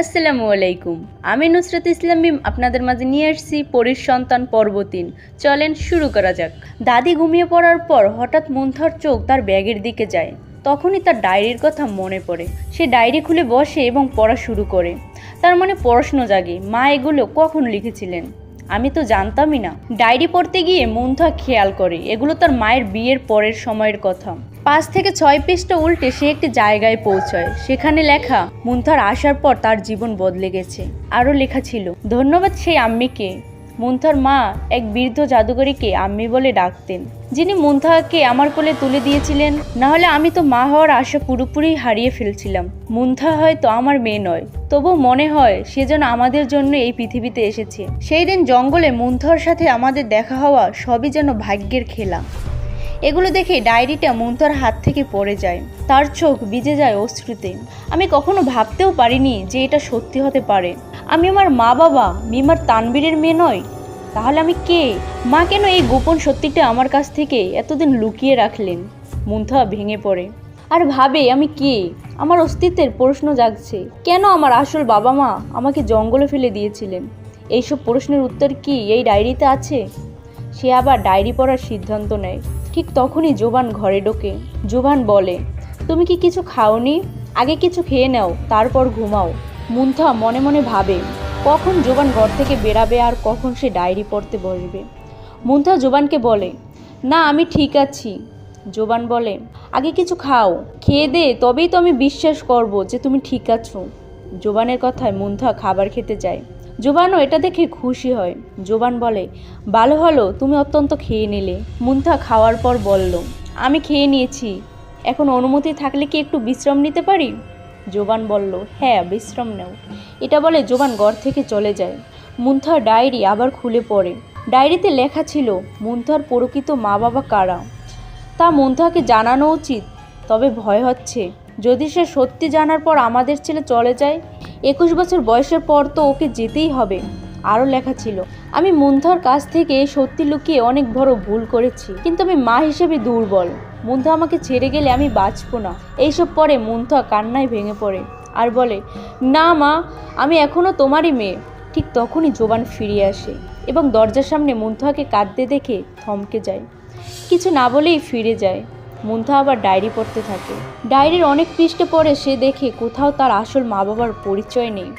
আসসালামু আলাইকুম। আমি নুসরাত ইসলাম বিম আপনাদের মাঝে নিয়ে আসছি পরীর সন্তান পর্ব তিন। চলেন শুরু করা যাক। দাদি ঘুমিয়ে পড়ার পর হঠাৎ মন্থর চোখ তার ব্যাগের দিকে যায়। তখনই তার ডায়েরির কথা মনে পড়ে। সে ডায়েরি খুলে বসে এবং পড়া শুরু করে। তার মনে প্রশ্ন জাগে। মা এগুলো কখন লিখেছিলেন? আমি তো জানতামই না। ডায়েরি পড়তে গিয়ে মুন্থা খেয়াল করে, এগুলো তার মায়ের বিয়ের পরের সময়ের কথা। পাঁচ থেকে ছয় পৃষ্ঠা উল্টে সে একটি জায়গায় পৌঁছয়। সেখানে লেখা মুন্থার আসার পর তার জীবন বদলে গেছে। আরও লেখা ছিল, ধন্যবাদ সেই আম্মিকে। মুন্থার মা এক বৃদ্ধ জাদুকরীকে আম্মি বলে ডাকতেন। যিনি মুন্থাকে আমার কোলে তুলে দিয়েছিলেন, না হলে আমি তো মা হওয়ার আশা পুরোপুরি হারিয়ে ফেলছিলাম। মুন্থা হয়তো আমার মেয়ে নয় তবু মনে হয় সে যেন আমাদের জন্য এই পৃথিবীতে এসেছে। সেই দিন জঙ্গলে মুন্থার সাথে আমাদের দেখা হওয়া সবই যেন ভাগ্যের খেলা। এগুলো দেখে ডায়েরিটা মুন্তার হাত থেকে পড়ে যায়। তার চোখ ভিজে যায় অশ্রুতে। আমি কখনো ভাবতেও পারিনি যে এটা সত্যি হতে পারে। আমি আমার মা বাবা, মিমার তানবীরের মেয়ে নয় তাহলে আমি কে? মা কেন এই গোপন সত্যিটা আমার কাছ থেকে এতদিন লুকিয়ে রাখলেন? মুন্থা ভেঙে পড়ে। আর ভাবে আমি কে? আমার অস্তিত্বের প্রশ্ন জাগছে। কেন আমার আসল বাবা মা আমাকে জঙ্গলে ফেলে দিয়েছিলেন? এইসব প্রশ্নের উত্তর কি এই ডায়েরিতে আছে? সে আবার ডায়েরি পড়ার সিদ্ধান্ত নেয়। ঠিক তখনই জোবান ঘরে ঢোকে। জোবান বলে, তুমি কি কিছু খাওনি? আগে কিছু খেয়ে নাও, তারপর ঘুমাও। মুন্থা মনে মনে ভাবে, কখন জোবান ঘর থেকে বেরাবে আর কখন সে ডায়েরি পড়তে বসবে? মুন্থা জোবানকে বলে, না, আমি ঠিক আছি। জোবান বলে, আগে কিছু খাও, খেয়ে দে, তবেই তো আমি বিশ্বাস করব যে তুমি ঠিক আছো। জোবানের কথায় মুন্থা খাবার খেতে যায়। জোবানও এটা দেখে খুশি হয়। জোবান বলে, ভালো হলো, তুমি অত্যন্ত খেয়ে নিলে। মুন্থা খাওয়ার পর বলল, আমি খেয়ে নিয়েছি। এখন অনুমতি থাকলে কি একটু বিশ্রাম নিতে পারি? জোবান বলল হ্যাঁ বিশ্রাম নাও। এটা বলে জোবান ঘর থেকে চলে যায়। মুন্থার ডায়েরি আবার খুলে পড়ে। ডায়েরিতে লেখা ছিল, মুন্থার প্রকৃত মা বাবা কারা? তা মুন্থাকে জানানো উচিত, তবে ভয় হচ্ছে। যদি সে সত্যি জানার পর আমাদের ছেলে চলে যায়, একুশ বছর বয়সের পর তো ওকে যেতেই হবে, আরও লেখা ছিল। আমি মুন্থার কাছ থেকে সত্যি লুকিয়ে অনেক বড় ভুল করেছি, কিন্তু আমি মা হিসেবে দুর্বল। মুন্থা আমাকে ছেড়ে গেলে আমি বাঁচবো না। এইসব পরে মুন্থা কান্নায় ভেঙে পড়ে আর বলে, না মা, আমি এখনও তোমারই মেয়ে। ঠিক তখনই জোবান ফিরে আসে এবং দরজার সামনে মুন্থাকে কাঁদতে দেখে থমকে যায়। কিছু না বলেই ফিরে যায়। মুন্থা আবার ডায়েরি পড়তে থাকে। ডায়েরির অনেক পৃষ্ঠে পড়ে সে দেখে কোথাও তার আসল মা বাবার পরিচয় নেই।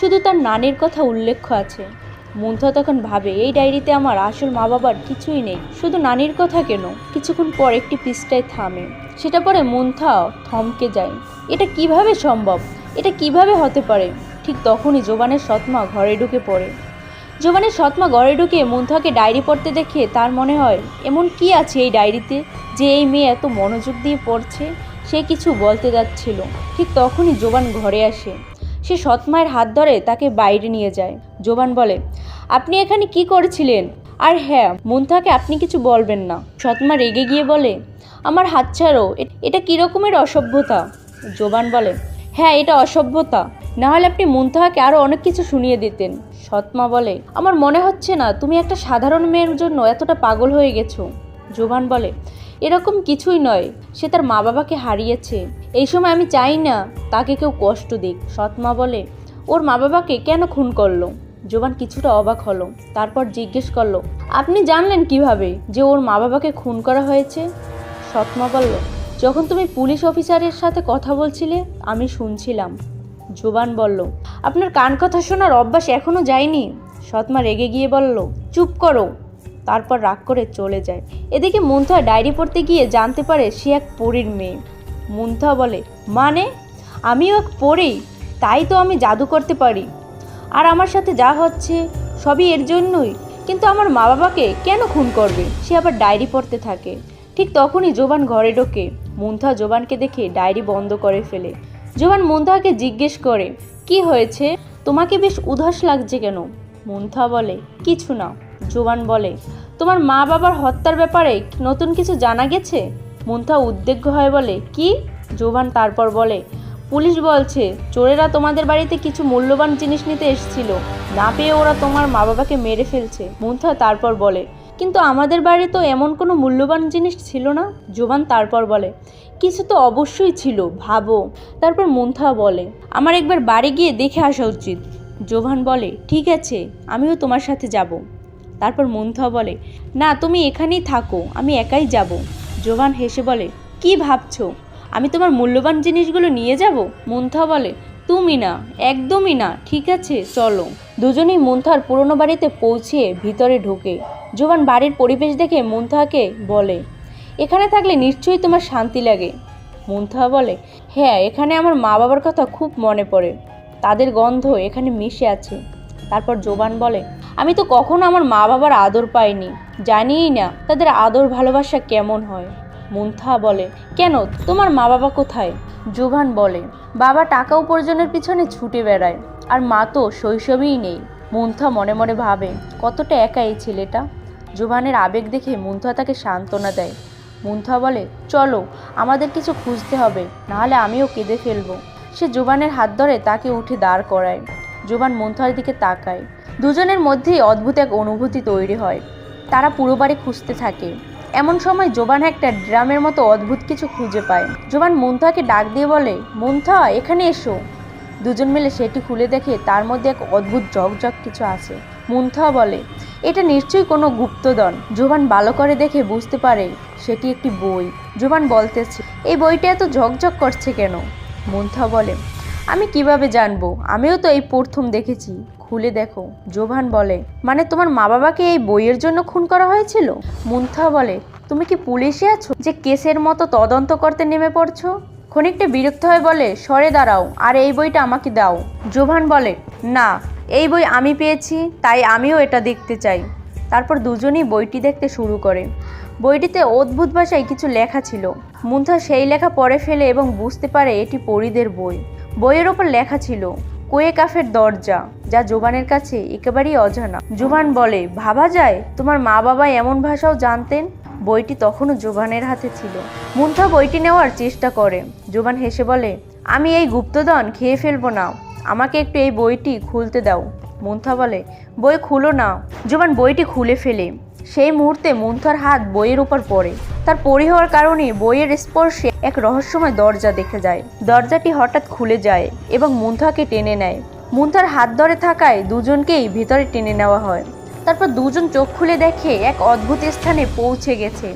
শুধু তার নানির কথা উল্লেখ আছে। মুন্থা তখন ভাবে, এই ডায়েরিতে আমার আসল মা বাবার কিছুই নেই। শুধু নানির কথা কেন? কিছুক্ষণ পর একটি পৃষ্ঠায় থামে। সেটা পরে মুন্থা থমকে যায়। এটা কীভাবে সম্ভব? এটা কীভাবে হতে পারে? ঠিক তখনই জোবানের সৎমা ঘরে ঢুকে পড়ে। জোবানের সৎমা ঘরে ঢুকে মুন্থাকে ডায়েরি পড়তে দেখে তার মনে হয়, এমন কি আছে এই ডায়েরিতে যে এই মেয়ে এত মনোযোগ দিয়ে পড়ছে? সে কিছু বলতে যাচ্ছিল। ঠিক তখনই জোবান ঘরে আসে। সে সৎমায়ের হাত ধরে তাকে বাইরে নিয়ে যায়। জোবান বলে, আপনি এখানে কি করছিলেন? আর হ্যাঁ মুন্থাকে আপনি কিছু বলবেন না। সৎমা রেগে গিয়ে বলে, আমার হাত ছাড়ো এটা কী রকমের অসভ্যতা? জোবান বলে হ্যাঁ এটা অসভ্যতা। না হলে আপনি মুন্তাহাকে আরও অনেক কিছু শুনিয়ে দিতেন। সৎমা বলে, আমার মনে হচ্ছে না তুমি একটা সাধারণ মেয়ের জন্য এতটা পাগল হয়ে গেছো। জোবান বলে, এরকম কিছুই নয়, সে তার মা বাবাকে হারিয়েছে। এই সময় আমি চাই না তাকে কেউ কষ্ট দিক। সৎমা বলে, ওর মা বাবাকে কেন খুন করল? জোবান কিছুটা অবাক হলো, তারপর জিজ্ঞেস করল, আপনি জানলেন কীভাবে যে ওর মা বাবাকে খুন করা হয়েছে? সৎমা বলল, যখন তুমি পুলিশ অফিসারের সাথে কথা বলছিলে, আমি শুনছিলাম। জোবান বলল, আপনার কান কথা শোনার অভ্যাস এখনও যায়নি? সৎমা রেগে গিয়ে বলল, চুপ করো। তারপর রাগ করে চলে যায়। এদিকে মুন্থা ডায়েরি পড়তে গিয়ে জানতে পারে সে এক পরীর মেয়ে। মুন্থা বলে মানে? আমিও এক পড়ি তাই তো আমি জাদু করতে পারি। আর আমার সাথে যা হচ্ছে সবই এর জন্যই। কিন্তু আমার মা বাবাকে কেন খুন করবে? সে আবার ডায়েরি পড়তে থাকে। ঠিক তখনই জোবান ঘরে ঢোকে। মুন্থা জোবানকে দেখে ডায়েরি বন্ধ করে ফেলে। জোবান মুন্থাকে জিজ্ঞেস করে, কি হয়েছে? তোমাকে বেশ উদাস লাগছে কেন? মুন্থা বলে, কিছু না। জোবান বলে, তোমার মা বাবার হত্যার ব্যাপারে নতুন কিছু জানা গেছে? মুন্থা উদ্বেগ্য হয়ে বলে, কি? জোবান তারপর বলে, পুলিশ বলছে, চোরেরা তোমাদের বাড়িতে কিছু মূল্যবান জিনিস নিতে এসেছিল। না পেয়ে ওরা তোমার মা বাবাকে মেরে ফেলছে। মুন্থা তারপর বলে কিন্তু আমাদের বাড়ি তো এমন কোনো মূল্যবান জিনিস ছিল না, জোবান তারপর বলে। কিছু তো অবশ্যই ছিল, ভাবো। তারপর মন্থা বলে, আমার একবার বাড়ি গিয়ে দেখে আসা উচিত। জোভান বলে, ঠিক আছে, আমিও তোমার সাথে যাব। তারপর মন্থা বলে, না, তুমি এখানেই থাকো, আমি একাই যাব। জোভান হেসে বলে, কি ভাবছ? আমি তোমার মূল্যবান জিনিসগুলো নিয়ে যাব? মন্থা বলে তুমি না, একদমই না। ঠিক আছে, চলো। দুজনেই মুন্থার পুরনো বাড়িতে পৌঁছিয়ে ভিতরে ঢোকে। জোবান বাড়ির পরিবেশ দেখে মুন্থাকে বলে, এখানে থাকলে নিশ্চয়ই তোমার শান্তি লাগে। মুন্থা বলে হ্যাঁ এখানে আমার মা বাবার কথা খুব মনে পড়ে। তাদের গন্ধ এখানে মিশে আছে। তারপর জোবান বলে, আমি তো কখনো আমার মা বাবার আদর পাইনি। জানিই না তাদের আদর ভালোবাসা কেমন হয়। মুন্থা বলে, কেন? তোমার মা বাবা কোথায়? জোভান বলে, বাবা টাকা উপার্জনের পিছনে ছুটে বেড়ায়, আর মা তো শৈশবেই নেই। মুন্থা মনে মনে ভাবে, কতটা একা এই ছেলেটা? জোভানের আবেগ দেখে মুন্থা তাকে সান্ত্বনা দেয়। মুন্থা বলে, চলো, আমাদের কিছু খুঁজতে হবে, নাহলে আমিও কেঁদে ফেলব। সে জোবানের হাত ধরে তাকে উঠে দাঁড় করায়। জোবান মুন্থার দিকে তাকায়। দুজনের মধ্যেই অদ্ভুত এক অনুভূতি তৈরি হয়। তারা পুরো বাড়ি খুঁজতে থাকে। এমন সময় জোবান একটা ড্রামের মতো অদ্ভুত কিছু খুঁজে পায়। জোবান মুন্থাকে ডাক দিয়ে বলে, মুন্থা, এখানে এসো। দুজন মিলে সেটি খুলে দেখে তার মধ্যে এক অদ্ভুত ঝকঝক কিছু আছে। মুন্থা বলে, এটা নিশ্চয়ই কোনো গুপ্তদন জোবান ভালো করে দেখে বুঝতে পারে সেটি একটি বই। জোবান বলতেছে, এই বইটা এত ঝকঝক করছে কেন? মুন্থা বলে আমি কীভাবে জানব? আমিও তো এই প্রথম দেখেছি। খুলে দেখো, জোভান বলে মানে তোমার মা বাবাকে এই বইয়ের জন্য খুন করা হয়েছিল? মুন্থা বলে, তুমি কি পুলিশে আছো যে কেসের মতো তদন্ত করতে নেমে পড়ছো? ক্ষণিকটা বিরক্ত হয়ে বলে, সরে দাঁড়াও, আর এই বইটা আমাকে দাও। জোভান বলে, না, এই বই আমি পেয়েছি, তাই আমিও এটা দেখতে চাই। তারপর দুজনেই বইটি দেখতে শুরু করে। বইটিতে অদ্ভুত ভাষায় কিছু লেখা ছিল। মুন্থা সেই লেখা পড়ে ফেলে এবং বুঝতে পারে এটি পরিদের বই। বইয়ের ওপর লেখা ছিল কোয়ে কাফের দরজা, যা জোবানের কাছে একেবারেই অজানা। জোবান বলে, ভাবা যায়, তোমার মা বাবা এমন ভাষাও জানতেন? বইটি তখনও জোবানের হাতে ছিল। মুন্থা বইটি নেওয়ার চেষ্টা করে। জোবান হেসে বলে, আমি এই গুপ্তধন খেয়ে ফেলব না। আমাকে একটু এই বইটি খুলতে দাও। মুন্থা বলে, বই খুলো না। জোবান বইটি খুলে ফেলে। সেই মুহূর্তে মুন্থার হাত বইয়ের উপর পড়ে। তার পরি হওয়ার কারণে বইয়ের স্পর্শে এক রহস্যময় দরজা দেখে যায়। দরজাটি হঠাৎ খুলে যায় এবং মুন্থাকে টেনে নেয়। মুন্থার হাত ধরে থাকায় দুজনকেই ভিতরে টেনে নেওয়া হয়। তারপর দুজন চোখ খুলে দেখে এক অদ্ভুত স্থানে পৌঁছে গেছে।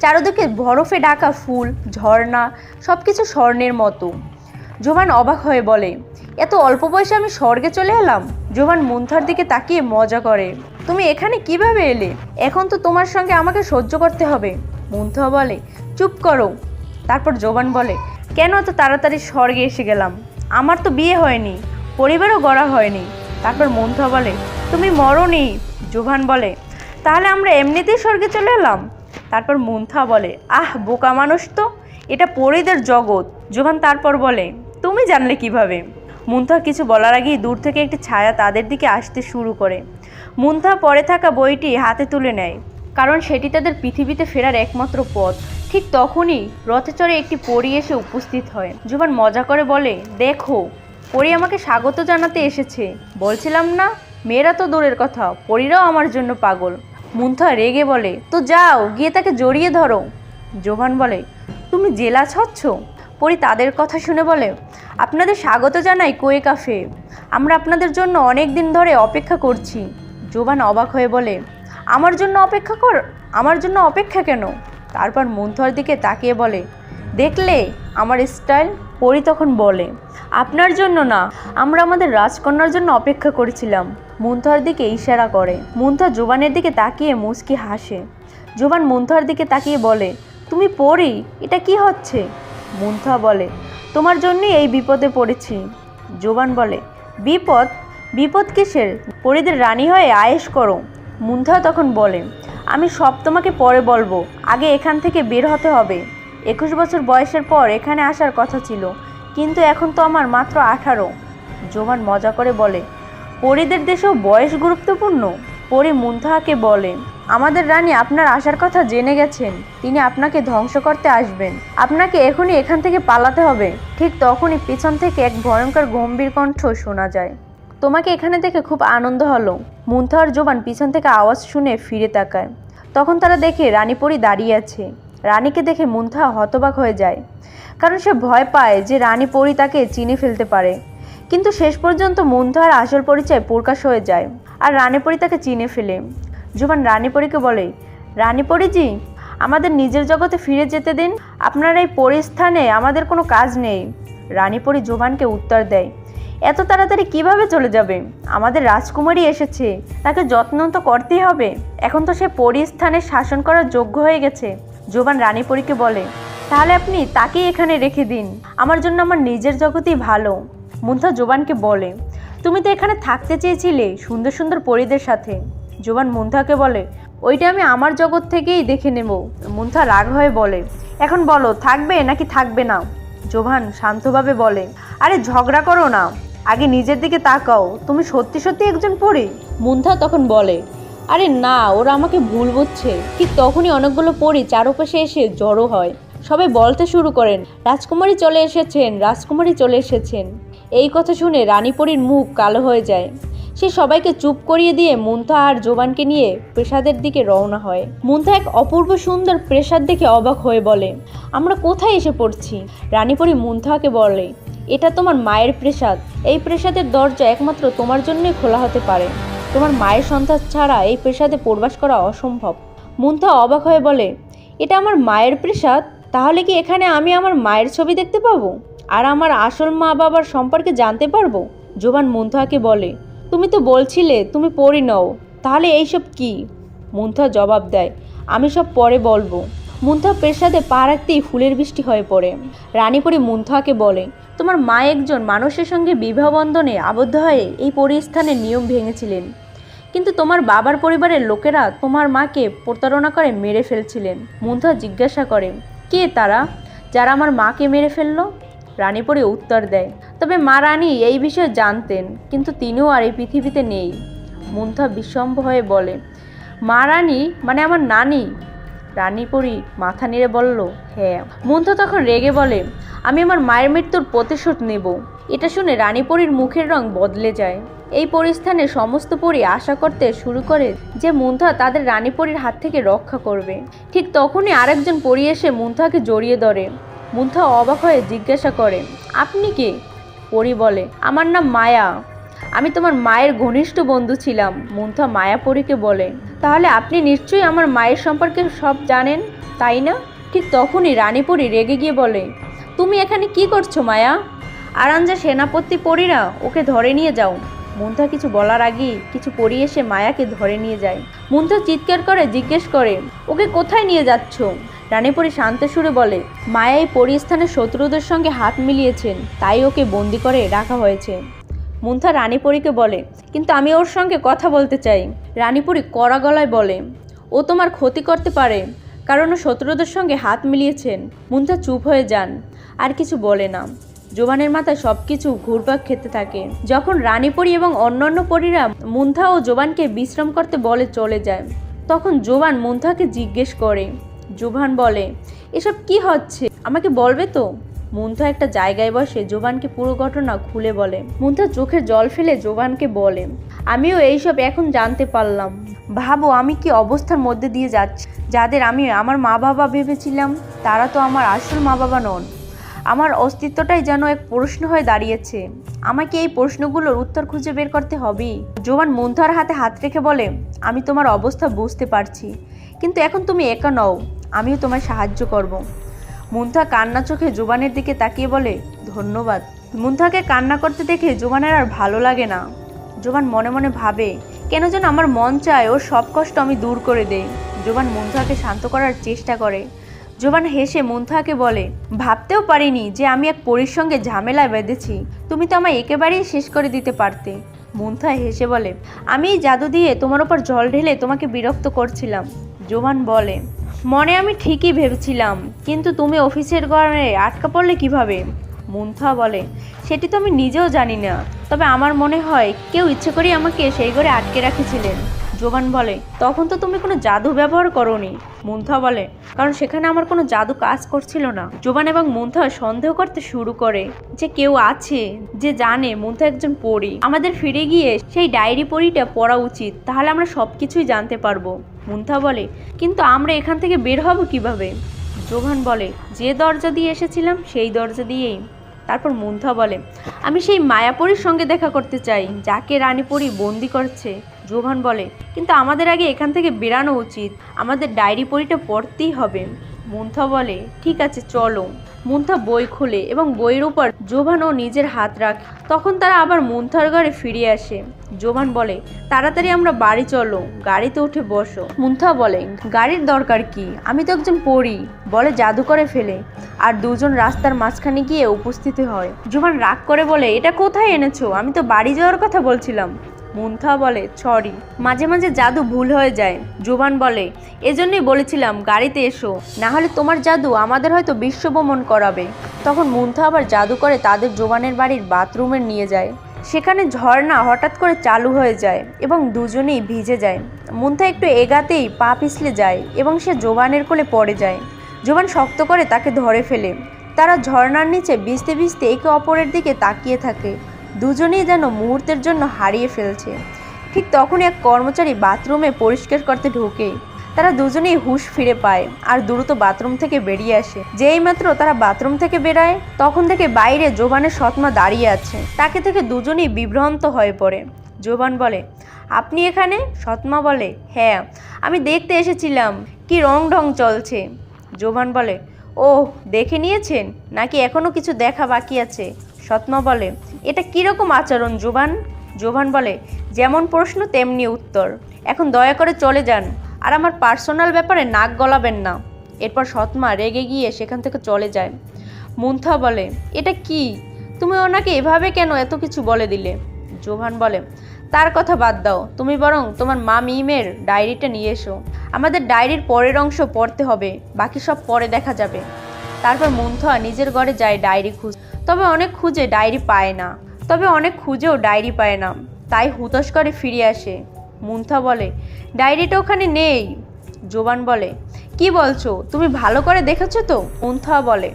চারদিকে বরফে ঢাকা ফুল, ঝর্ণা সব কিছু স্বর্ণের মতো। জোবান অবাক হয়ে বলে, এত অল্প বয়সে আমি স্বর্গে চলে এলাম? জোবান মুন্থার দিকে তাকিয়ে মজা করে। তুমি এখানে কীভাবে এলে? এখন তো তোমার সঙ্গে আমাকে সহ্য করতে হবে। মুন্থা বলে, চুপ করো। তারপর জোবান বলে, কেন এত তাড়াতাড়ি স্বর্গে এসে গেলাম? আমার তো বিয়ে হয়নি, পরিবারও গড়া হয়নি। তারপর মুন্থা বলে, তুমি মরনি। জোভান বলে, তাহলে আমরা এমনিতেই স্বর্গে চলে এলাম? তারপর মুন্থা বলে, আহ, বোকা মানুষ তো, এটা পরিদের জগৎ। জোভান তারপর বলে, তুমি জানলে কীভাবে? মুন্থা কিছু বলার আগেই দূর থেকে একটি ছায়া তাদের দিকে আসতে শুরু করে। মুন্থা পরে থাকা বইটি হাতে তুলে নেয়, কারণ সেটি তাদের পৃথিবীতে ফেরার একমাত্র পথ। ঠিক তখনই রথে চড়ে একটি পরী এসে উপস্থিত হয়। জুবান মজা করে বলে, দেখো, পরী আমাকে স্বাগত জানাতে এসেছে। বলছিলাম না, মেয়েরা তো দূরের কথা, পরীরাও আমার জন্য পাগল। মুন্থা রেগে বলে, তো যাও, গিয়ে তাকে জড়িয়ে ধরো। জোহান বলে, তুমি জেলা ছচ্ছ পরি তাদের কথা শুনে বলে, আপনাদের স্বাগত জানাই কোয়ে কাফে আমরা আপনাদের জন্য অনেক দিন ধরে অপেক্ষা করছি। জোবান অবাক হয়ে বলে, আমার জন্য অপেক্ষা কর, আমার জন্য অপেক্ষা কেন? তারপর মন্থর দিকে তাকিয়ে বলে, দেখলে, আমার স্টাইল পরি তখন বলে, আপনার জন্য না, আমরা আমাদের রাজকন্যার জন্য অপেক্ষা করেছিলাম। মুন্থার দিকে ইশারা করে। মুন্থা জোবানের দিকে তাকিয়ে মুচকি হাসে। জোবান মুন্থার দিকে তাকিয়ে বলে, তুমি পড়ি এটা কি হচ্ছে? মুন্থা বলে, তোমার জন্যই এই বিপদে পড়েছি। জোবান বলে, বিপদ বিপদ কিসের? পরিদের রানী হয়ে আয়েশ করো। মুন্থা তখন বলে, আমি সব তোমাকে পরে বলব। আগে এখান থেকে বের হতে হবে। একুশ বছর বয়সের পর এখানে আসার কথা ছিল, কিন্তু এখন তো আমার মাত্র আঠারো। জোবান মজা করে বলে, পরিদের দেশেও বয়স গুরুত্বপূর্ণ? পরি মুন্থাকে বলে, আমাদের রানী আপনার আসার কথা জেনে গেছেন। তিনি আপনাকে ধ্বংস করতে আসবেন। আপনাকে এখনই এখান থেকে পালাতে হবে। ঠিক তখনই পিছন থেকে এক ভয়ঙ্কর গম্ভীর কণ্ঠ শোনা যায়। তোমাকে এখানে দেখে খুব আনন্দ হলো। মুন্থা আর জোবান পিছন থেকে আওয়াজ শুনে ফিরে তাকায়। তখন তারা দেখে রানীপরি দাঁড়িয়ে আছে। রানীকে দেখে মুন্থা হতবাক হয়ে যায়। কারণ সে ভয় পায় যে রানী পরি তাকে চিনে ফেলতে পারে। কিন্তু শেষ পর্যন্ত মুন্থার আসল পরিচয় প্রকাশ হয়ে যায় আর রানীপরি তাকে চিনে ফেলে। জুবান রানীপরিকে বলে, রানীপরিজি, আমাদের নিজের জগতে ফিরে যেতে দিন। আপনার এই পরিস্থানে আমাদের কোনো কাজ নেই। রানীপরি জোবানকে উত্তর দেয় এত তাড়াতাড়ি কীভাবে চলে যাবে? আমাদের রাজকুমারী এসেছে, তাকে যত্ন তো করতেই হবে। এখন তো সে পরিস্থানে শাসন করার যোগ্য হয়ে গেছে। জোবান রানীপরীকে বলে, তাহলে আপনি তাকেই এখানে রেখে দিন। আমার জন্য আমার নিজের জগতেই ভালো। মুন্থা জোবানকে বলে, তুমি তো এখানে থাকতে চেয়েছিলে সুন্দর সুন্দর পরীদের সাথে। জোবান মুন্থাকে বলে, ওইটা আমি আমার জগৎ থেকেই দেখে নেব। মুন্থা রাগ হয়ে বলে, এখন বলো, থাকবে নাকি থাকবে না? জোভান শান্তভাবে বলে, আরে ঝগড়া করো না। আগে নিজের দিকে তাকাও, তুমি সত্যি সত্যি একজন পড়ি মুন্থা তখন বলে, আরে না, ওরা আমাকে ভুল বুঝছে। ঠিক তখনই অনেকগুলো পড়ি চারপাশে এসে জড়ো হয়। সবাই বলতে শুরু করেন, রাজকুমারী চলে এসেছেন, রাজকুমারী চলে এসেছেন। এই কথা শুনে রানীপরীর মুখ কালো হয়ে যায়। সে সবাইকে চুপ করিয়ে দিয়ে মুন্থা আর জোবানকে নিয়ে প্রেসাদের দিকে রওনা হয়। মুন্থা এক অপূর্ব সুন্দর প্রেসাদ দেখে অবাক হয়ে বলে, আমরা কোথায় এসে পড়ছি? রানীপরি মুন্থাকে বলে এটা তোমার মায়ের প্রেসাদ। এই প্রেসাদের দরজা একমাত্র তোমার জন্যই খোলা হতে পারে। তোমার মায়ের সন্তান ছাড়া এই প্রেসাদে প্রবাস করা অসম্ভব। মুন্থা অবাক হয়ে বলে, এটা আমার মায়ের প্রেসাদ? তাহলে কি এখানে আমি আমার মায়ের ছবি দেখতে পাবো? আর আমার আসল মা বাবার সম্পর্কে জানতে পারব? জোবান মুন্থাকে বলে, তুমি তো বলছিলে, তুমি পড়ি নও। তাহলে এইসব কি? মুন্থা জবাব দেয়, আমি সব পরে বলব। মুন্থা প্রেসাদে পা রাখতেই ফুলের বৃষ্টি হয়ে পড়ে। রানীপুরি মুন্থাকে বলে, তোমার মা একজন মানুষের সঙ্গে বিবাহ বন্ধনে আবদ্ধ হয়ে এই পরিস্থানের নিয়ম ভেঙেছিলেন। কিন্তু তোমার বাবার পরিবারের লোকেরা তোমার মাকে প্রতারণা করে মেরে ফেলছিলেন। মুন্থা জিজ্ঞাসা করে, কে তারা যারা আমার মাকে মেরে ফেলল? রানীপরি উত্তর দেয়, তবে মা রানী এই বিষয়ে জানতেন, কিন্তু তিনিও আর এই পৃথিবীতে নেই। মুন্থা বিষম্ভ হয়ে বলে, মা রানী মানে আমার নানি? রানীপরি মাথা নেড়ে বলল হ্যাঁ। মুন্থা তখন রেগে বলে, আমি আমার মায়ের মৃত্যুর প্রতিশোধ নেব। এটা শুনে রানীপরির মুখের রং বদলে যায়। এই পরিস্থানে সমস্ত পরি আশা করতে শুরু করে যে মুন্থা তাদের রানীপরির হাত থেকে রক্ষা করবে। ঠিক তখনই আরেকজন পরি এসে মুন্থাকে জড়িয়ে ধরে। মুন্থা অবাক হয়ে জিজ্ঞাসা করে, আপনি কে? পরি বলে, আমার নাম মায়া। আমি তোমার মায়ের ঘনিষ্ঠ বন্ধু ছিলাম, মুন্থা মায়াপরীকে বলে। তাহলে আপনি নিশ্চয়ই আমার মায়ের সম্পর্কে সব জানেন, তাই না? ঠিক তখনই রানীপুরী রেগে গিয়ে বলে, তুমি এখানে কি করছ মায়া? আরাঞ্জা সেনাপতি পরীরা, ওকে ধরে নিয়ে যাও। মুন্থা কিছু বলার আগেই কিছু পরি এসে মায়াকে ধরে নিয়ে যায়। মুন্থা চিৎকার করে, জিজ্ঞেস করে, ওকে কোথায় নিয়ে যাচ্ছ? রানীপুরি শান্ত সুরে বলে, মায়া এই পরিস্থানের শত্রুদের সঙ্গে হাত মিলিয়েছেন, তাই ওকে বন্দি করে রাখা হয়েছে। মুন্থা রানীপুরীকে বলে, কিন্তু আমি ওর সঙ্গে কথা বলতে চাই। রানীপুরী কড়া গলায় বলে, ও তোমার ক্ষতি করতে পারে, কারণ ও শত্রুদের সঙ্গে হাত মিলিয়েছেন। মুন্থা চুপ হয়ে যান, আর কিছু বলে না। জোবানের মাথায় সব কিছু ঘুরপাক খেতে থাকে। যখন রানীপরি এবং অন্যান্য পরীরা মুন্থা ও জোবানকে বিশ্রাম করতে বলে চলে যায়, তখন জোবান মুন্থাকে জিজ্ঞেস করে। জোবান বলে, এসব কি হচ্ছে? আমাকে বলবে তো? মুন্থা একটা জায়গায় বসে জোবানকে পুরো ঘটনা খুলে বলে। মুন্থা চোখের জল ফেলে জোবানকে বলে, আমিও এইসব এখন জানতে পারলাম। ভাবো, আমি কি অবস্থার মধ্যে দিয়ে যাচ্ছি? যাদের আমি আমার মা বাবা ভেবেছিলাম, তারা তো আমার আসল মা বাবা নন। আমার অস্তিত্বটাই যেন এক প্রশ্ন হয়ে দাঁড়িয়েছে। আমাকে এই প্রশ্নগুলোর উত্তর খুঁজে বের করতে হবেই জোবান মুন্থার হাতে হাত রেখে বলে, আমি তোমার অবস্থা বুঝতে পারছি। কিন্তু এখন তুমি একা নও, আমিও তোমায় সাহায্য করব। মুন্থা কান্না চোখে জোবানের দিকে তাকিয়ে বলে, ধন্যবাদ। মুন্থাকে কান্না করতে দেখে জোবানের আর ভালো লাগে না। জোবান মনে মনে ভাবে, কেন যেন আমার মন চায় ওর সব কষ্ট আমি দূর করে দেই। জোবান মুন্থাকে শান্ত করার চেষ্টা করে। জোবান হেসে মুন্থাকে বলে, ভাবতেও পারিনি যে আমি এক পরীর সঙ্গে ঝামেলায় বেঁধেছি। তুমি তো আমায় একেবারেই শেষ করে দিতে পারতে। মুন্থা হেসে বলে, আমি জাদু দিয়ে তোমার ওপর জল ঢেলে তোমাকে বিরক্ত করছিলাম। জোবান বলে মনে আমি ঠিকই ভেবেছিলাম, কিন্তু তুমি অফিসের ঘরে আটকা পড়লে কীভাবে? মুন্থা বলে, সেটি তো আমি নিজেও জানি না, তবে আমার মনে হয় কেউ ইচ্ছে করেই আমাকে সেই ঘরে আটকে রাখেছিলেন। জোবান বলে, তখন তো তুমি কোনো জাদু ব্যবহার করনি, মুন্থা বলে, কারণ সেখানে আমার কোনো জাদু কাজ করছিল না। জোবান এবং মুন্থা সন্দেহ করতে শুরু করে যে কেউ আছে যে জানে মুন্থা একজন পড়ি আমাদের ফিরে গিয়ে সেই ডায়েরি পড়িটা পড়া উচিত, তাহলে আমরা সব কিছুই জানতে পারব, মুন্থা বলে, কিন্তু আমরা এখান থেকে বের হব কীভাবে? জোভান বলে, যে দরজা দিয়ে এসেছিলাম, সেই দরজা দিয়েই। তারপর মুন্থা বলে, আমি সেই মায়াপরীর সঙ্গে দেখা করতে চাই, যাকে রানীপরি বন্দি করছে। জোভান বলে, কিন্তু আমাদের আগে এখান থেকে বেরানো উচিত। আমাদের ডায়েরি পড়িটা পড়তেই হবে। মুন্থা বলে, ঠিক আছে, চলো। মুন্থা বই খোলে এবং বইয়ের উপর জোভানও নিজের হাত রাখে। তখন তারা আবার মুন্থার ঘরে ফিরে আসে। জোভান বলে, তাড়াতাড়ি আমরা বাড়ি চলো, গাড়িতে উঠে বসো। মুন্থা বলে, গাড়ির দরকার কি? আমি তো একজন পড়ি বলে জাদু করে ফেলে আর দুজন রাস্তার মাঝখানে গিয়ে উপস্থিত হয়। জোভান রাগ করে বলে, এটা কোথায় এনেছো? আমি তো বাড়ি যাওয়ার কথা বলছিলাম। মুন্থা বলে, সরি। মাঝে মাঝে জাদু ভুল হয়ে যায়। জোবান বলে, এজন্যই বলেছিলাম, গাড়িতে এসো। না হলে তোমার জাদু আমাদের হয়তো বিশ্বভ্রমণ করাবে। তখন মুন্থা আবার জাদু করে তাদের জোবানের বাড়ির বাথরুমে নিয়ে যায়। সেখানে ঝর্ণা হঠাৎ করে চালু হয়ে যায় এবং দুজনেই ভিজে যায়। মুন্থা একটু এগাতেই পা পিছলে যায় এবং সে জোবানের কোলে পড়ে যায়। জোবান শক্ত করে তাকে ধরে ফেলে। তারা ঝর্ণার নিচে ভিজতে ভিজতে একে অপরের দিকে তাকিয়ে থাকে। দুজনেই যেন মুহূর্তের জন্য হারিয়ে ফেলছে। ঠিক তখনই এক কর্মচারী বাথরুমে পরিষ্কার করতে ঢোকে। তারা দুজনেই হুঁশ ফিরে পায় আর দ্রুত বাথরুম থেকে বেরিয়ে আসে। যেই মাত্র তারা বাথরুম থেকে বেরায়, তখন থেকে বাইরে জোবানের সৎমা দাঁড়িয়ে আছে। তাকে থেকে দুজনেই বিভ্রান্ত হয়ে পড়ে। জোবান বলে, আপনি এখানে? সৎমা বলে হ্যাঁ আমি দেখতে এসেছিলাম। কি রং ঢং চলছে? জোবান বলে ও দেখে নিয়েছেন? নাকি এখনও কিছু দেখা বাকি আছে? সৎমা বলে, এটা কীরকম আচরণ, জোবান? জোবান বলে, যেমন প্রশ্ন, তেমনি উত্তর। এখন দয়া করে চলে যান, আর আমার পার্সোনাল ব্যাপারে নাক গলাবেন না। এরপর সৎমা রেগে গিয়ে সেখান থেকে চলে যায়। মুন্থা বলে, এটা কি? তুমি ওনাকে এভাবে কেন এত কিছু বলে দিলে? জোভান বলে, তার কথা বাদ দাও। তুমি বরং তোমার মা মিমের ডায়েরিটা নিয়ে এসো। আমাদের ডায়েরির পরের অংশ পড়তে হবে, বাকি সব পরে দেখা যাবে। তারপর মুন্থা নিজের ঘরে যায় ডায়েরি খুঁজ তবে অনেক খুঁজে ডায়েরি পায় না। তবে অনেক খুঁজেও ডায়েরি পায় না। তাই হুতস করে ফিরে আসে। মুন্থা বলে, ডায়েরিটা ওখানে নেই। জোবান বলে, কি বলছো? তুমি ভালো করে দেখেছ তো? মুন্থা বলে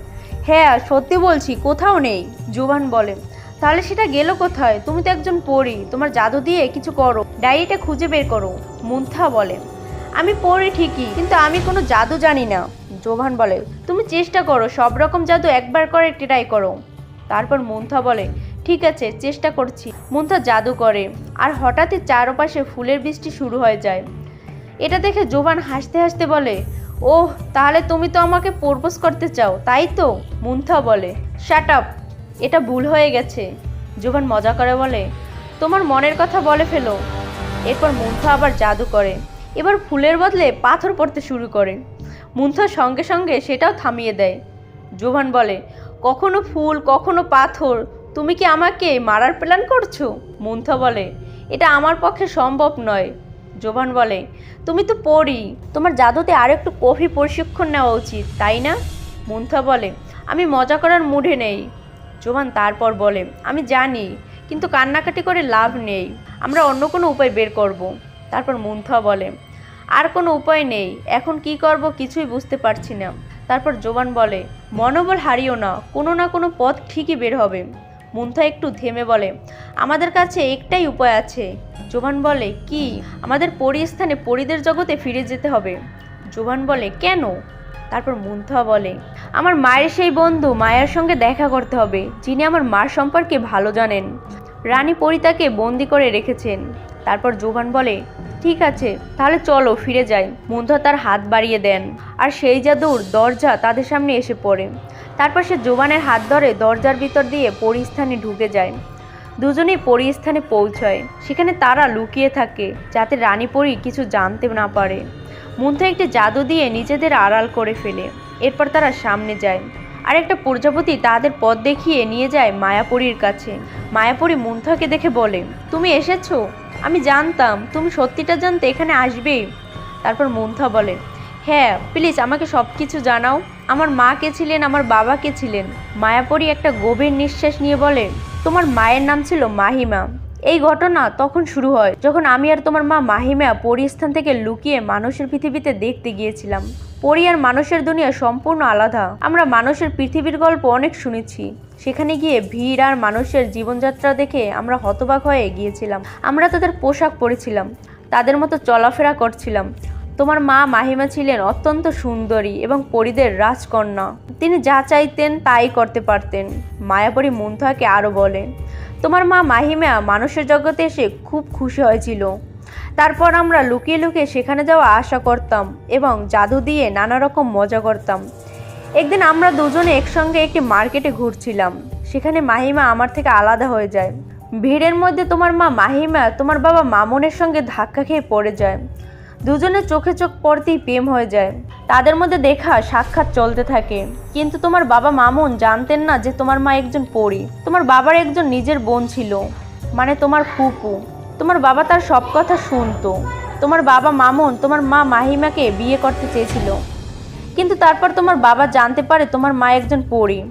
হ্যাঁ সত্যি বলছি, কোথাও নেই। জোবান বলে, তাহলে সেটা গেল কোথায়? তুমি তো একজন পড়ি তোমার জাদু দিয়ে কিছু করো, ডায়েরিটা খুঁজে বের করো। মুন্থা বলে, আমি পড়ি ঠিকই, কিন্তু আমি কোনো জাদু জানি না। জোভান বলে, তুমি চেষ্টা করো, সব রকম জাদু একবার করে ট্রাই করো। তারপর মুন্থা বলে, ঠিক আছে, চেষ্টা করছি। মুন্থা জাদু করে। আর হঠাৎই চারপাশে ফুলের বৃষ্টি শুরু হয়ে যায়। এটা দেখে জোবান হাসতে হাসতে বলে, ওহ, তাহলে তুমি তো আমাকে প্রপোজ করতে চাও, তাই তো? মুন্থা বলে শাট আপ এটা ভুল হয়ে গেছে। জোবান মজা করে বলে, তোমার মনের কথা বলে ফেলো। এরপর মুন্থা আবার জাদু করে। এবার ফুলের বদলে পাথর পড়তে শুরু করে। মুন্থা সঙ্গে সঙ্গে সেটাও থামিয়ে দেয়। জোভান বলে কখনো ফুল, কখনো পাথর। তুমি কি আমাকে মারার প্ল্যান করছ? মুন্থা বলে, এটা আমার পক্ষে সম্ভব নয়। জোভান বলে, তুমি তো পড়ি তোমার জাদুতে আর একটু কফি প্রশিক্ষণ নেওয়া উচিত, তাই না? মুন্থা বলে, আমি মজা করার মুডে নেই। জোভান তারপর বলে, আমি জানি, কিন্তু কান্নাকাটি করে লাভ নেই। আমরা অন্য কোনো উপায় বের করব। তারপর মুন্থা বলে, আর কোনো উপায় নেই। এখন কি করব কিছুই বুঝতে পারছি না। তারপর জোবান বলে, মনোবল হারিও না, কোনো না কোনো পথ ঠিকই বের হবে। মুন্থা একটু থেমে বলে, আমাদের কাছে একটাই উপায় আছে। জোবান বলে, কি? আমাদের পরিস্থানে পরিদের জগতে ফিরে যেতে হবে। জোবান বলে, কেন? তারপর মুন্থা বলে, আমার মায়ের সেই বন্ধু মায়ের সঙ্গে দেখা করতে হবে, যিনি আমার মার সম্পর্কে ভালো জানেন। রানী পরিতাকে বন্দি করে রেখেছেন। তারপর জোবান বলে, ঠিক আছে, তাহলে চলো, ফিরে যাই। মুন্থা তার হাত বাড়িয়ে দেন। আর সেই জাদুর দরজা তাদের সামনে এসে পড়ে। তারপর সে জোবানের হাত ধরে দরজার ভিতর দিয়ে পরিস্থানে ঢুকে যায়। দুজনেই পরিস্থানে পৌঁছয়। সেখানে তারা লুকিয়ে থাকে, যাতে রানী পরি কিছু জানতে না পারে। মুন্থা একটি জাদু দিয়ে নিজেদের আড়াল করে ফেলে। এরপর তারা সামনে যায়। আর একটা প্রজাপতি তাদের পথ দেখিয়ে নিয়ে যায় মায়াপুরীর কাছে। মায়াপুরী মুন্থাকে দেখে বলে, তুমি এসেছ? আমি জানতাম, তুমি সত্যিটা জানতে এখানে আসবে। তারপর মুন্থা বলে হ্যাঁ প্লিজ আমাকে সব কিছু জানাও। আমার মা কে ছিলেন, আমার বাবা কে ছিলেন? মায়াপরী একটা গভীর নিঃশ্বাস নিয়ে বলে, তোমার মায়ের নাম ছিল মাহিমা। এই ঘটনা তখন শুরু হয়, যখন আমি আর তোমার মা মাহিমা পরিস্থান থেকে লুকিয়ে মানুষের পৃথিবীতে দেখতে গিয়েছিলাম। পরি আর মানুষের দুনিয়া সম্পূর্ণ আলাদা। আমরা মানুষের পৃথিবীর গল্প অনেক শুনেছি। সেখানে গিয়ে ভিড় আর মানুষের জীবনযাত্রা দেখে আমরা হতবাক হয়ে গিয়েছিলাম। আমরা তাদের পোশাক পরেছিলাম, তাদের মতো চলাফেরা করছিলাম। তোমার মা মাহিমা ছিলেন অত্যন্ত সুন্দরী এবং পরিদের রাজকন্যা। তিনি যা চাইতেন তাই করতে পারতেন। মায়াপরি মুন্থাকে আরও বলে, তোমার মা মাহিমা মানুষের জগতে এসে খুব খুশি হয়েছিল। তারপর আমরা লুকিয়ে লুকিয়ে সেখানে যাওয়া আশা করতাম এবং জাদু দিয়ে নানা রকম মজা করতাম। একদিন আমরা দুজনে একসঙ্গে একটি মার্কেটে ঘুরছিলাম। সেখানে মাহিমা আমার থেকে আলাদা হয়ে যায়। ভিড়ের মধ্যে তোমার মা মাহিমা, তোমার বাবা মামুনের সঙ্গে ধাক্কা খেয়ে পড়ে যায়। দুজনে চোখে চোখ পড়তেই প্রেম হয়ে যায়। তাদের মধ্যে দেখা, সাক্ষাৎ চলতে থাকে। কিন্তু তোমার বাবা মামুন জানতেন না যে তোমার মা একজন পড়ি তোমার বাবার একজন নিজের বোন ছিল। মানে তোমার ফুপু। তোমার বাবা তার সব কথা শুনতো। তোমার বাবা মামুন, তোমার মা মাহিমাকে বিয়ে করতে চেয়েছিল। কিন্তু তারপর তোমার বাবা জানতে পারে তোমার মা একজন পরী।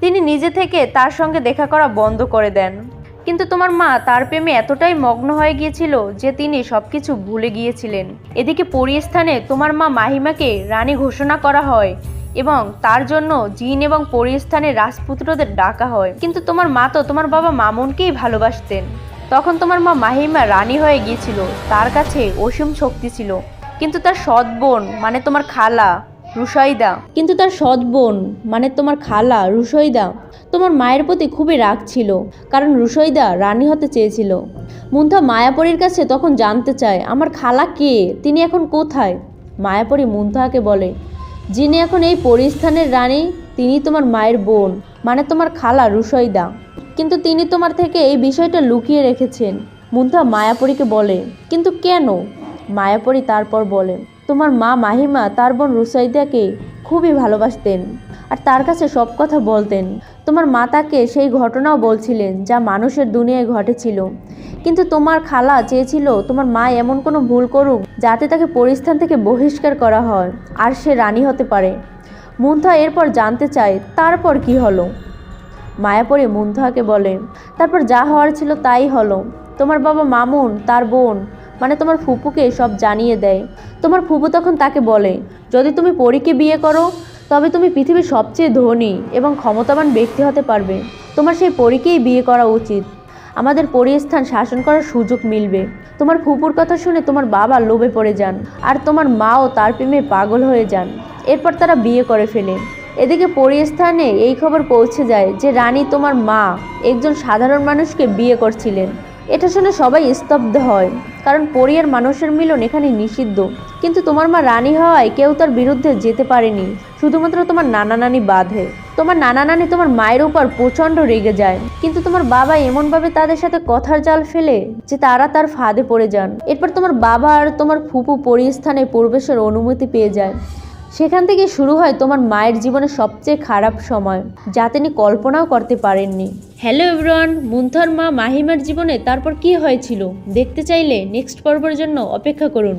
তিনি নিজে থেকে তার সঙ্গে দেখা করা বন্ধ করে দেন। কিন্তু তোমার মা তার প্রেমে এতটাই মগ্ন হয়ে গিয়েছিল যে তিনি সব কিছু ভুলে গিয়েছিলেন। এদিকে পরিস্থানে তোমার মা মাহিমাকে রানী ঘোষণা করা হয় এবং তার জন্য জিন এবং পরিস্থানের রাজপুত্রদের ডাকা হয়। কিন্তু তোমার মা তো তোমার বাবা মামুনকেই ভালোবাসতেন। তখন তোমার মা মাহিমা রানী হয়ে গিয়েছিল। তার কাছে অসীম শক্তি ছিল। কিন্তু তার সৎ বোন মানে তোমার খালা রুসাইদা কিন্তু তার সৎ বোন মানে তোমার খালা রুসইদা তোমার মায়ের প্রতি খুবই রাগ ছিল, কারণ রুসইদা রানী হতে চেয়েছিল। মুন্থা মায়াপরীর কাছে তখন জানতে চায়, আমার খালা কে? তিনি এখন কোথায়? মায়াপরী মুন্থাকে বলে, যিনি এখন এই পরিস্থানের রানী, তিনি তোমার মায়ের বোন মানে তোমার খালা রুসইদা কিন্তু তিনি তোমার থেকে এই বিষয়টা লুকিয়ে রেখেছেন। মুন্থা মায়াপরীকে বলে, কিন্তু কেন? মায়াপরী তারপর বলে, তোমার মা মাহিমা, তার বোন রুসাইদাকে খুবই ভালোবাসতেন আর তার কাছে সব কথা বলতেন। তোমার মা তাকে সেই ঘটনাও বলছিলেন যা মানুষের দুনিয়ায় ঘটেছিল। কিন্তু তোমার খালা চেয়েছিল তোমার মা এমন কোনো ভুল করুক যাতে তাকে পরিস্থান থেকে বহিষ্কার করা হয় আর সে রানী হতে পারে। মুন্থা এরপর জানতে চায়, তারপর কি হলো? মায়াপরি মুন্থাকে বলে, তারপর যা হওয়ার ছিল তাই হলো। তোমার বাবা মামুন, তার বোন মানে তোমার ফুপুকে সব জানিয়ে দেয়। তোমার ফুপু তখন তাকে বলে, যদি তুমি পরীকে বিয়ে করো, তবে তুমি পৃথিবীর সবচেয়ে ধনী এবং ক্ষমতাবান ব্যক্তি হতে পারবে। তোমার সেই পরীকেই বিয়ে করা উচিত। আমাদের পরিস্থান শাসন করার সুযোগ মিলবে। তোমার ফুপুর কথা শুনে তোমার বাবা লোভে পড়ে যান, আর তোমার মাও তার প্রেমে পাগল হয়ে যান। এরপর তারা বিয়ে করে ফেলে। এদিকে পরিস্থানে এই খবর পৌঁছে যায় যে রানী তোমার মা, একজন সাধারণ মানুষকে বিয়ে করছিলেন। এটা শুনে সবাই স্তব্ধ হয়, কারণ পরিয়ার মানুষের মিলন এখানে নিষিদ্ধ। কিন্তু তোমার মা রানী হওয়ায় কেউ তার বিরুদ্ধে যেতে পারেনি, শুধুমাত্র তোমার নানা নানি বাধে। তোমার নানা নানি তোমার মায়ের উপর প্রচণ্ড রেগে যায়, কিন্তু তোমার বাবা এমনভাবে তাদের সাথে কথার জাল ফেলে যে তারা তার ফাঁদে পড়ে যান। এরপর তোমার বাবা আর তোমার ফুপু পরিস্থানে প্রবেশের অনুমতি পেয়ে যায়। সেখান থেকে শুরু হয় তোমার মায়ের জীবনের সবচেয়ে খারাপ সময়, যা তিনি কল্পনাও করতে পারেননি। হ্যালো এভরন মুন্থার মা মাহিমার জীবনে তারপর কি হয়েছিল? দেখতে চাইলে নেক্সট পর্বের জন্য অপেক্ষা করুন।